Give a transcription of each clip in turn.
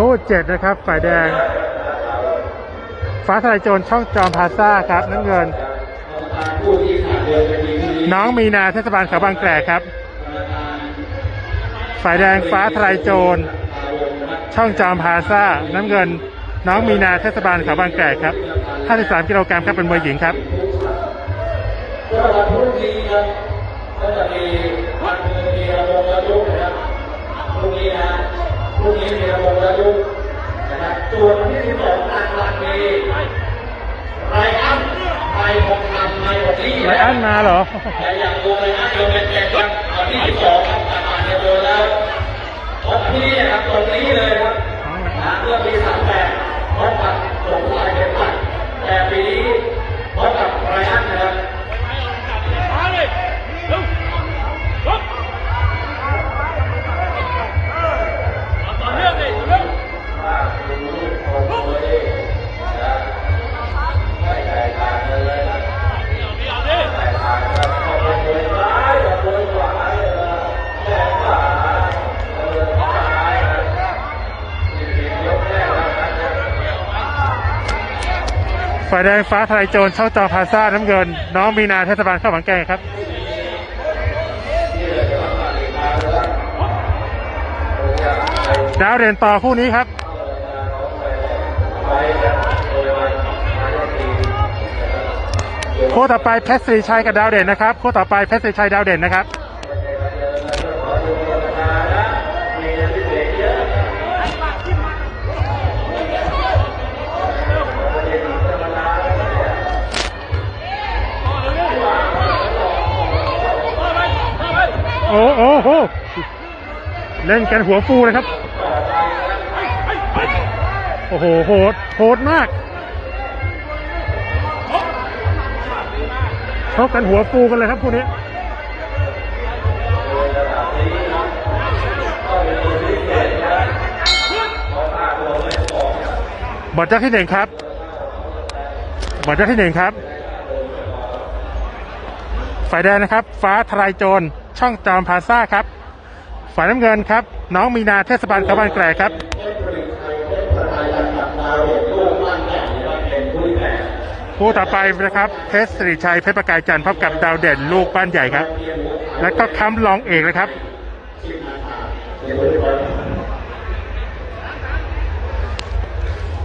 คู่เจ็ดนะครับ ฝ่ายแดง ฟ้าทลายโจรช่องจอมพาซ่าครับน้ำเงิน น้องมีนาเทศบาลเขาบางแกรครับ ฝ่ายแดงฟ้าทลายโจร ช่องจอมพาซ่า น้ำเงิน น้องมีนาเทศบาลเขาบางแกรครับ 53 กิโลกรัมครับเป็นมวยหญิงครับก็วันพรุ่งนี้ครับก็จะมีวันพรุ่งนี้มีระบบระยุกต์นะ ไรอันมาเหรอแต่อย่างดูไรอันเดียวเป็นแก่ครับวันที่สิบสองครับตามมาเนี่ยโดนแล้วพบที่นี่นะครับตรงนี้เลยครับนะเมื่อปีสามแปดพบกับสงสัยเป็นปัดแต่ปีนี้ ฝ่ายแดงฟ้าทลายโจรช่องจอพาซ่าน้ำเงิน น้องมีนาเทศบาลเข้าวบางแกรกครับดาวเด่นต่อคู่นี้ครับคู่ต่อไปเพชรศรีชัยกับดาวเด่นนะครับคู่ต่อไปเพชรศรีชัยดาวเด่นนะครับ โอ้โอ้โหเล่นกันหัวฟูเลยครับ โอ้โหโหดโหดมากชกกันหัวฟูกันเลยครับคู่นี้บทเจ้าที่หนึ่งครับบทเจ้าที่หนึ่งครับ ฝ่ายแดงนะครับ ฟ้าทลายโจร ช่องจอมพาซ่าครับฝ่ายน้ำเงินครับ น้องมีนาเทศบาลเขาบางแกรกครับคู่ต่อไปนะครับเพชรสิริชัยเพชรประกายจันทร์พบกับดาวเด่นลูกบ้านใหญ่ครับ แล้วก็ค้ำรองเอกนะครับ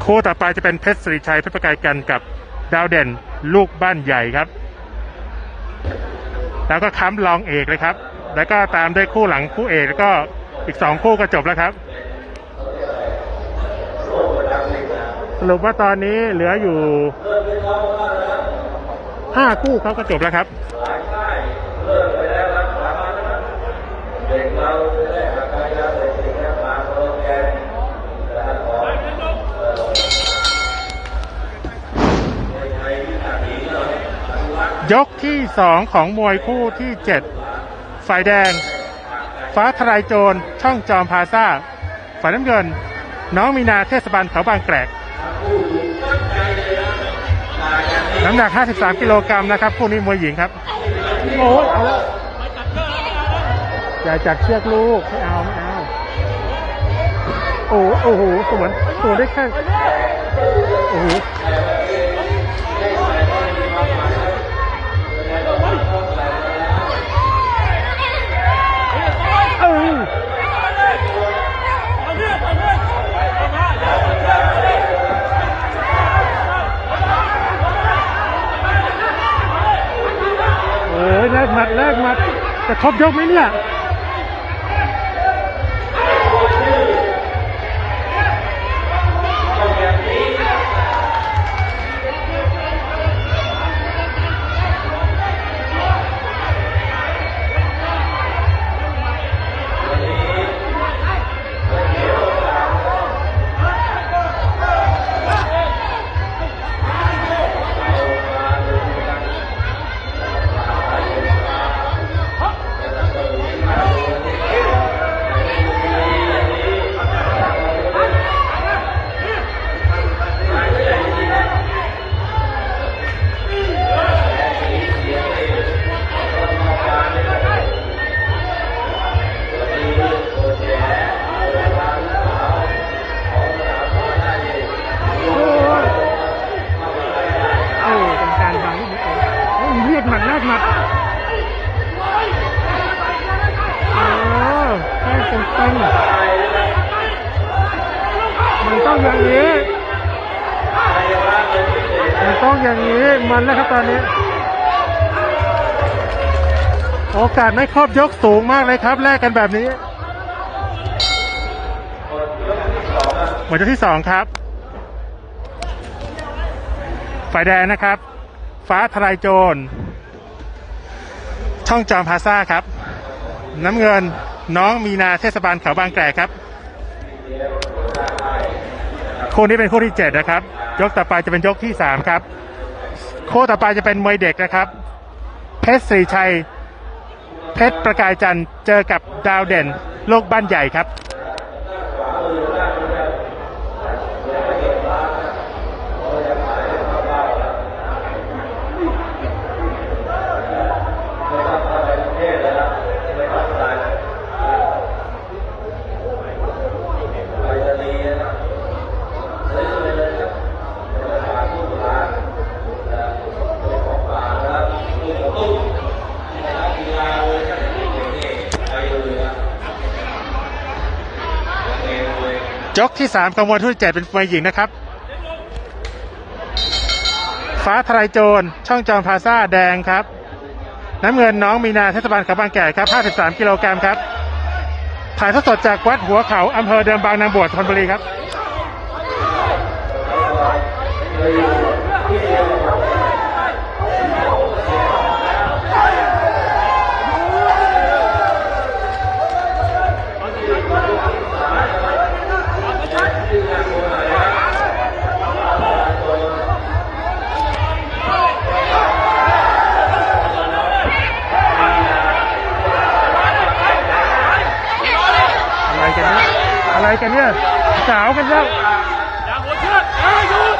คู่ต่อไปจะเป็นเพชรสิริชัยเพชรประกายจันทร์กับดาวเด่นลูกบ้านใหญ่ครับ แล้วก็ค้ำรองเอกเลยครับ แล้วก็ตามด้วยคู่หลังคู่เอกแล้วก็อีกสองคู่ก็จบแล้วครับ สรุปว่าตอนนี้เหลืออยู่ห้าคู่เขาก็จบแล้วครับ ยกที่สองของมวยคู่ที่เจ็ดฝ่ายแดง ฟ้าทลายโจรช่องจอมพาซ่าฝ่ายน้ำเงิน น้องมีนาเทศบาลเขาบางแกรกน้ำหนัก 53 กิโลกรัมนะครับคู่นี้มวยหญิงครับโอ้ยเอาแล้วอย่าจับเชือกลูกไม่เอาไม่เอา โอ้โอ้โหสวนสวนได้แค่โอ้โห แลกมัดแลกหมัดจะครบยกไหมเนี่ย อย่างนี้มันต้องอย่างนี้มันแล้วครับตอนนี้ โอกาสไม่ครอบยกสูงมากเลยครับแลกกันแบบนี้หมดยกที่สองครับ ฝ่ายแดงนะครับ ฟ้าทลายโจร ช่องจอมพาซ่าครับ น้ำเงินน้องมีนาเทศบาลเขาบางแกรครับ คู่นี้เป็นคู่ที่เจ็ดนะครับ ยกต่อไปจะเป็นยกที่สามครับ คู่ต่อไปจะเป็นมวยเด็กนะครับ เพชรศรีชัย เพชรประกายจันทร์เจอกับดาวเด่น โลกบ้านใหญ่ครับ ยกที่สามของมวยทุกเจ็ดเป็นมวยหญิงนะครับ ฟ้าทลายโจร ช่องจอมพาซาแดงครับ น้ำเงินน้องมีนาเทศบาลขาบางแก่ครับ 53 กิโลกรัมครับ ถ่ายทอดสดจากวัดหัวเขาอำเภอเดิมบางนางบวชธนบุรีครับ อะไรกันเนี่ย อะไรกันเนี่ย สาวกันแล้ว อย่าหัวเชือกเอ้ยหยุด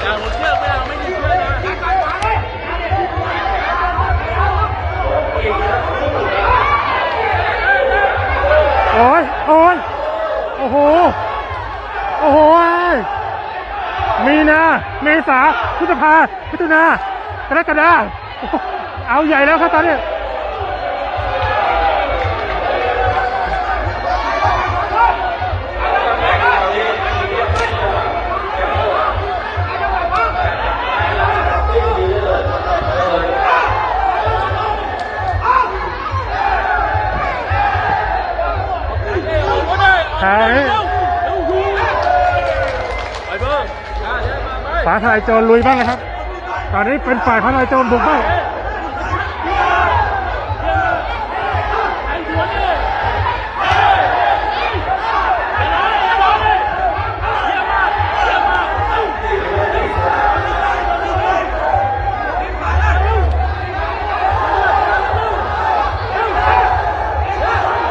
อย่าหัวเชือกไม่เอาไม่ยืนเชือกนะ โอ้ยโอ้ยโอ้โห โอ้โหยมีนา เมษาพฤษภาพิถุนากรกฎาเอาใหญ่แล้วครับตอนนี้ใช่ ไปเบิ้งอะเดี๋ยวมาไป ฝาทลายโจรลุยบ้างนะครับ ตอนนี้เป็นฝ่ายพาทลายโจรบุกบ้างไอ้หัวเนี่ย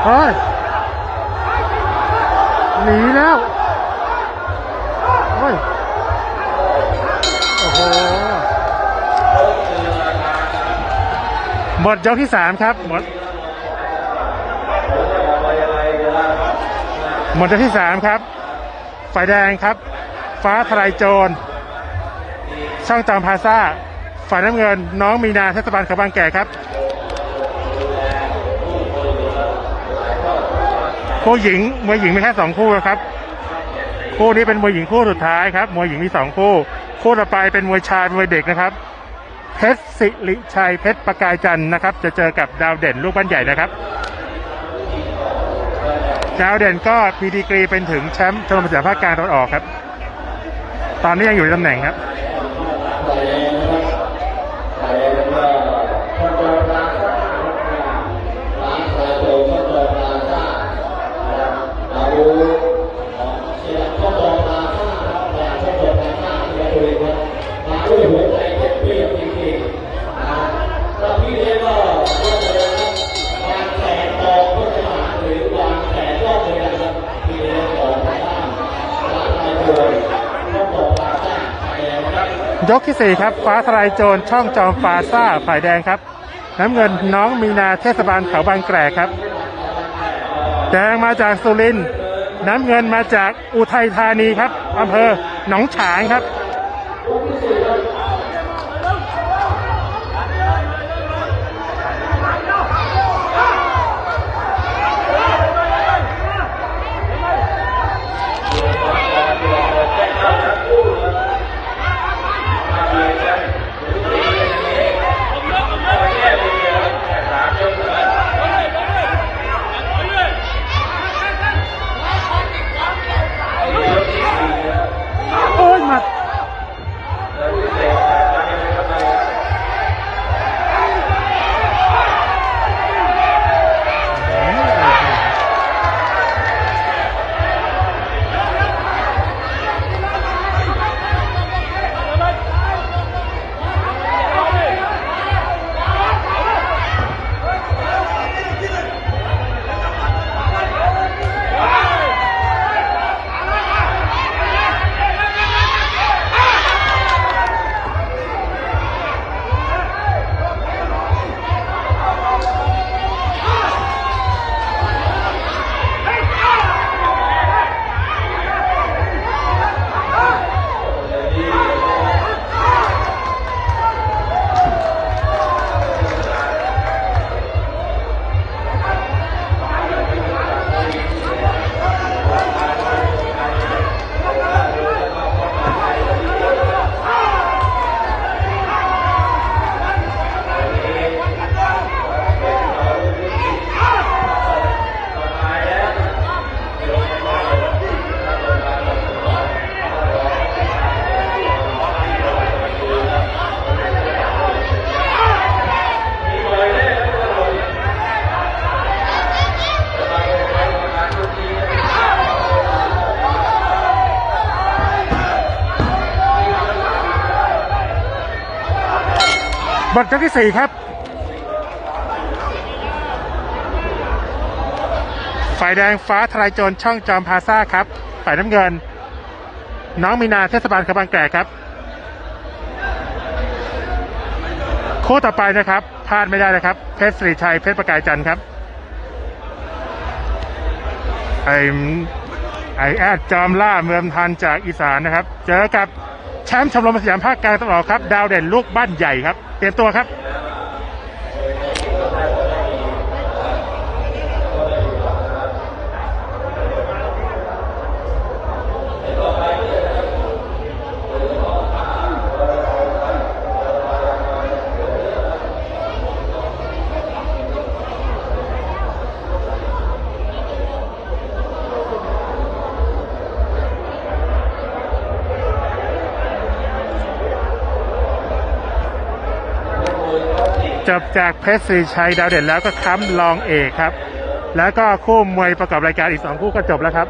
เฮ้ย หมดยกที่สามครับ หมด หมดยกที่สามครับไฟแดงครับ ฟ้าทลายโจร ช่องจอมพาซ่า ฝ่ายน้ำเงิน น้องมีนาเทศบาลขบางแก่ครับ คู่หญิงมวยหญิงมีแค่สองคู่นะครับ คู่นี้เป็นมวยหญิงคู่สุดท้ายครับ มวยหญิงมีสองคู่ คู่ต่อไปเป็นมวยชายเป็นมวยเด็กนะครับ เพชรสิริชัยเพชรประกายจันทร์นะครับ จะเจอกับดาวเด่นลูกบ้านใหญ่นะครับ ดาวเด่นก็มีดีกรีเป็นถึงแชมป์ชมรมเสือภาคกลางตะวันออกครับ ตอนนี้ยังอยู่ในตำแหน่งครับ สี่ครับฟ้าทลายโจรช่องจอมฟาซ่าฝ่ายแดงครับ น้ำเงินน้องมีนาเทศบาลเขาบางแกรครับ แดงมาจากสุรินทร์น้ำเงินมาจากอุทัยธานีครับอำเภอหนองฉางครับ บทยกที่สี่ครับ ฝ่ายแดงฟ้าทลายโจรช่องจอมพาซ่าครับ ฝ่ายน้ำเงิน น้องมีนาเทศบาลเขบางแก่ครับ คู่ต่อไปนะครับพลาดไม่ได้นะครับ เพชรสิริชัยเพชรประกายจันทร์ครับไอไอแอดจอมล่าเมืองพันจากอีสานนะครับ เจอกับ แชมป์ชมรมสยามภาคกลางตลอดครับ ดาวเด่นลูกบ้านใหญ่ครับ เตรียมตัวครับ จบจากเพชรศรีชัยดาวเด่นแล้วก็ค้ำรองเอกครับ แล้วก็คู่มวยประกอบรายการอีกสองคู่ก็จบแล้วครับ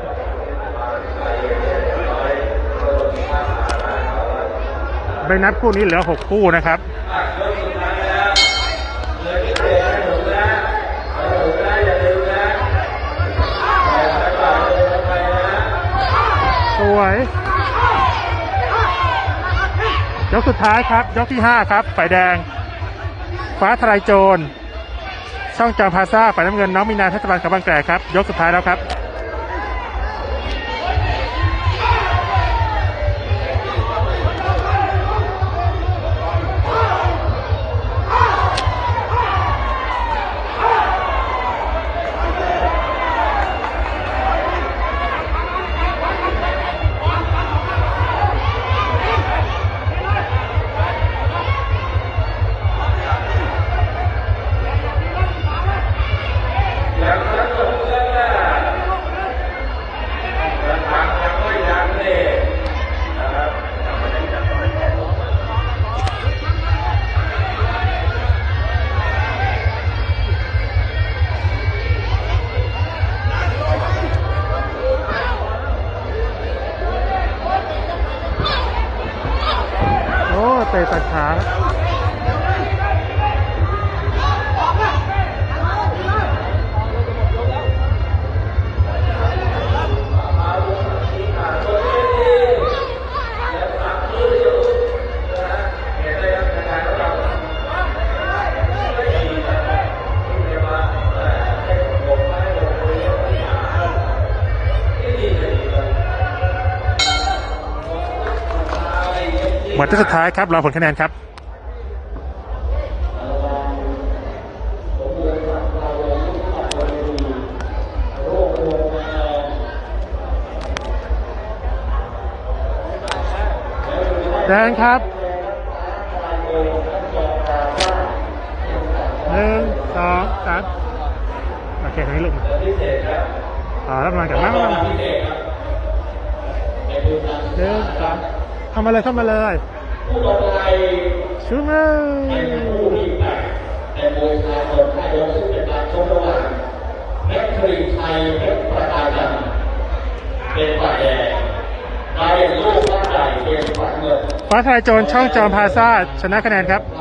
ไปนับคู่นี้เหลือหกคู่นะครับสวยยกสุดท้ายครับ ยกที่5ครับฝ่ายแดง ฟ้าทลายโจร ช่องจอมพาซ่าฝ่ายน้ำเงินน้องมีนาเทศบาลเขาบางแกรครับ ยกสุดท้ายแล้วครับ หมดที่สุดท้ายครับรอผลคะแนนครับแดงครับหนึ่งสองสามโอเคตรงนี้ลูกมาอ่ารับมากันมามามาหนึ่งสอง เข้ามาเลยเข้ามาเลยผู้ต่อไปชูมาเป็นผู้ที่แปดแต่มวยชายคนไทยยกซึ่งเป็นการชกระหว่างเพชรครีชัยเพชรประกายจันทร์เป็นฝ่ายแดงได้ลูกบ้านใหญ่เป็นฝ่ายเงินฟ้าทลายโจรช่องจอมพาซ่าชนะคะแนนครับทาง